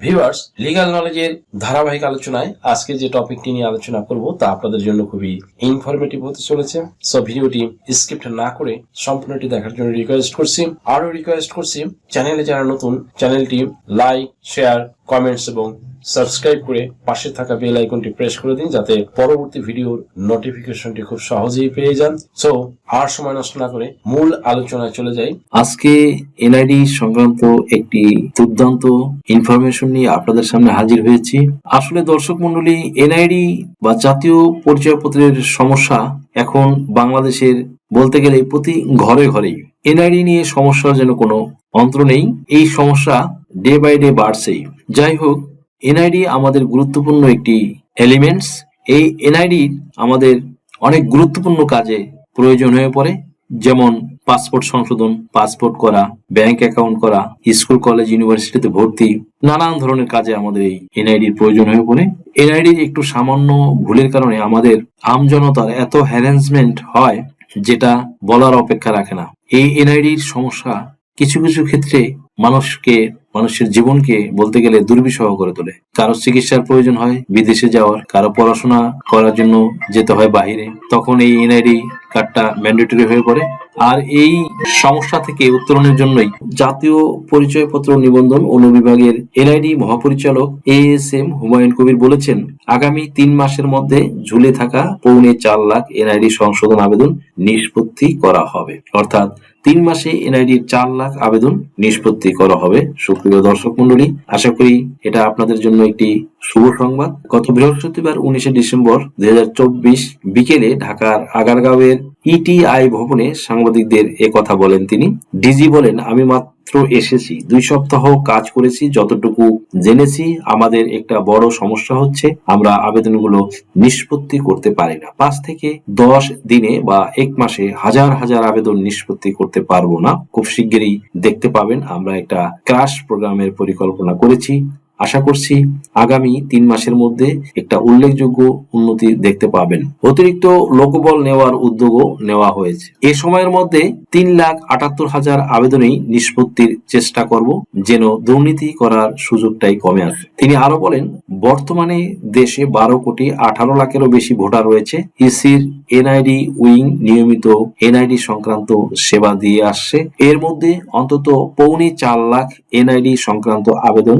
Viewers legal নলেজের ধারাবাহিক আলোচনায় আজকে যে টপিকটি নিয়ে আলোচনা করব তা আপনাদের জন্য খুবই ইনফরমেটিভ হতে চলেছে। সো ভিডিওটি স্ক্রিপ্ট না করে সম্পূর্ণটি দেখার জন্য রিকোয়েস্ট করছি। আরও রিকোয়েস্ট করছি চ্যানেলে যারা নতুন চ্যানেলটি লাইক শেয়ার কমেন্টস এবং সাবস্ক্রাইব করে পাশে থাকা বেল আইকনটি প্রেস করে দিন যাতে পরবর্তী ভিডিওর নোটিফিকেশনটি খুব সহজেই পেয়ে যান। সো আর সময় নষ্ট না করে মূল আলোচনায় চলে যাই। আজকে এনআইডি সংক্রান্ত একটি দুর্দান্ত ইনফরমেশন নিয়ে আপনাদের সামনে হাজির হয়েছি। আসলে দর্শক মন্ডলী এনআইডি বা জাতীয় পরিচয়পত্রের সমস্যা এখন বাংলাদেশের বলতে গেলে প্রতি ঘরে ঘরেই। এনআইডি নিয়ে সমস্যার যেন কোনো অন্ত নেই। এই সমস্যা ডে বাই ডে বাড়ছেই। যাই হোক এনআইডি আমাদের গুরুত্বপূর্ণ একটি এলিমেন্টস এই এনআইডি আমাদের অনেক গুরুত্বপূর্ণ কাজে প্রয়োজন হয়ে পড়ে, যেমন পাসপোর্ট সংশোধন, পাসপোর্ট করা, ব্যাংক অ্যাকাউন্ট করা, স্কুল, কলেজ, ইউনিভার্সিটিতে ভর্তি, নানান ধরনের কাজে আমাদের এই এনআইডির প্রয়োজন হয়ে পড়ে। এনআইডির একটু সামান্য ভুলের কারণে আমাদের আমজনতার এত হ্যারাসমেন্ট হয়, যেটা বলার অপেক্ষা রাখে না। এই এনআইডির সমস্যা কিছু কিছু ক্ষেত্রে মানুষকে, মানুষের জীবনকে বলতে গেলে দুর্বিষহ করে তোলে। কারও চিকিৎসার প্রয়োজন হয় বিদেশে যাওয়ার, কারও পড়াশোনা করার জন্য যেতে হয় বাহিরে তখন এই এনআইডি কার্ডটা ম্যান্ডেটরি হয়ে পড়ে। আর এই সমস্যা থেকে উত্তরণের জন্যই জাতীয় পরিচয়পত্র নিবন্ধন অনুবিভাগের এনআইডি মহাপরিচালক A S M Humayun Kabir বলেছেন, আগামী তিন মাসের মধ্যে ঝুলে থাকা পৌনে চার লাখ এনআইডি সংশোধন আবেদন নিষ্পত্তি করা হবে। অর্থাৎ তিন মাসে এনআইডির চার লাখ আবেদন নিষ্পত্তি করা হবে। সুপ্রিয় দর্শক মন্ডলী আশা করি এটা আপনাদের জন্য একটি শুভ সংবাদ। গত বৃহস্পতিবার উনিশে ডিসেম্বর দুই হাজার চব্বিশ বিকেলে ঢাকার আগারগাঁওয়ের ইটিআই ভবনে সাংবাদিকদের কথা বলেন তিনি। ডিজি বলেন, আমি মাত্র এসেছি, দুই সপ্তাহ কাজ করেছি, যতটুকু জেনেছি, আমাদের একটা বড় সমস্যা হচ্ছে, আমরা আবেদনগুলো নিষ্পত্তি করতে পারি না। পাঁচ থেকে দশ দিনে বা এক মাসে হাজার হাজার আবেদন নিষ্পত্তি করতে পারব না। খুব শিগগিরই দেখতে পাবেন, আমরা একটা ক্রাশ প্রোগ্রামের পরিকল্পনা করেছি আশা করছি আগামী তিন মাসের মধ্যে একটা উল্লেখযোগ্য উন্নতি দেখতে পাবেন। অতিরিক্ত লোকবল নেওয়ার উদ্যোগও নেওয়া হয়েছে। এ সময়ের মধ্যে তিন লাখ আটাত্তর হাজার আবেদনেই নিষ্পত্তির চেষ্টা করব, যেন দুর্নীতি করার সুযোগটাই কমে আসে। তিনি আরও বলেন, বর্তমানে দেশে বারো কোটি আঠারো লাখেরও বেশি ভোটার রয়েছে। ইসির এনআইডি উইং নিয়মিত এনআইডি সংক্রান্ত সেবা দিয়ে আসছে। এর মধ্যে অন্তত পৌনে চার লাখ এনআইডি সংক্রান্ত আবেদন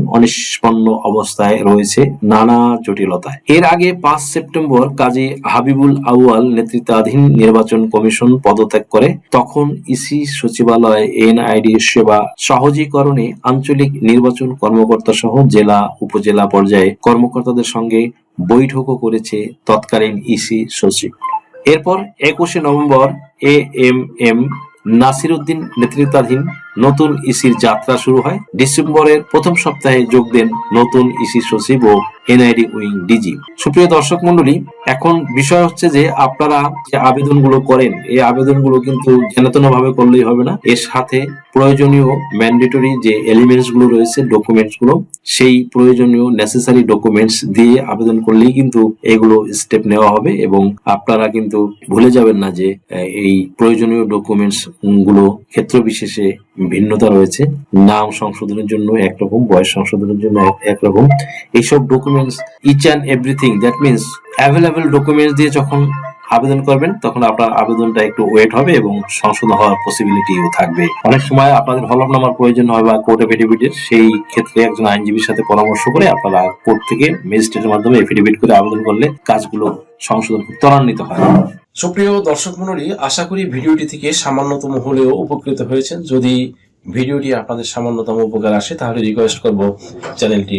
অনিষ্পন্ন অবস্থায় রয়েছে নানা জটিলতায়। এর আগে পাঁচ সেপ্টেম্বর কাজী হাবিবুল আউয়াল নেতৃত্বাধীন নির্বাচন কমিশন পদত্যাগ করে, তখন ইসি সচিবালয়, এনআইডি সেবা সহজীকরণে আঞ্চলিক নির্বাচন কর্মকর্তা সহ জেলা, উপজেলা পর্যায়ে কর্মকর্তাদের সঙ্গে বৈঠকও করেছে তৎকালীন ইসি সচিব। এরপর একুশে November A M M Nasir Uddin নেতৃত্বাধীন নতুন ইসির যাত্রা শুরু হয়। ডিসেম্বরের প্রথম সপ্তাহে যোগ দেন নতুন ইসি সচিব ও এনআইডি উইং ডিজি। সুপ্রিয় দর্শক মন্ডলী এখন বিষয় হচ্ছে যে আপনারা যে আবেদনগুলো করেন, এই আবেদনগুলো কিন্তু যেনতেন ভাবে করলেই হবে না। এর সাথে প্রয়োজনীয় ম্যান্ডেটরি যে এলিমেন্টসগুলো রয়েছে ডকুমেন্টসগুলো সেই প্রয়োজনীয় নেসেসারি ডকুমেন্টস দিয়ে আবেদন করলেই কিন্তু এগুলো স্টেপ নেওয়া হবে এবং আপনারা কিন্তু ভুলে যাবেন না যে এই প্রয়োজনীয় ডকুমেন্টসগুলো ক্ষেত্র বিশেষে ভিন্নতা রয়েছে। নাম সংশোধনের জন্য একরকম বয়স সংশোধনের জন্য একরকম এইসব documents each and everything that means available documents দিয়ে যখন আবেদন করবেন, তখন আপনার আবেদনটা একটু ওয়েট হবে এবং সংশোধন হওয়ার পসিবিলিটিও থাকবে। অনেক সময় আপনাদের হলফনামার প্রয়োজন হয় বা কোর্ট এফিডেভিটের সেই ক্ষেত্রে একজন আইনজীবীর সাথে পরামর্শ করে আপনারা কোর্ট থেকে ম্যাজিস্ট্রেটের মাধ্যমে এফিডেভিট করে আবেদন করলে কাজগুলো সংশোধন ত্বরান্বিত হয়। সুপ্রিয় দর্শক মন্ডলী আশা করি ভিডিওটি থেকে সামান্যতম হলেও উপকৃত হয়েছেন। যদি ভিডিওটি আপনাদের সামান্যতম উপকার আসে, তাহলে রিকোয়েস্ট করব চ্যানেলটি।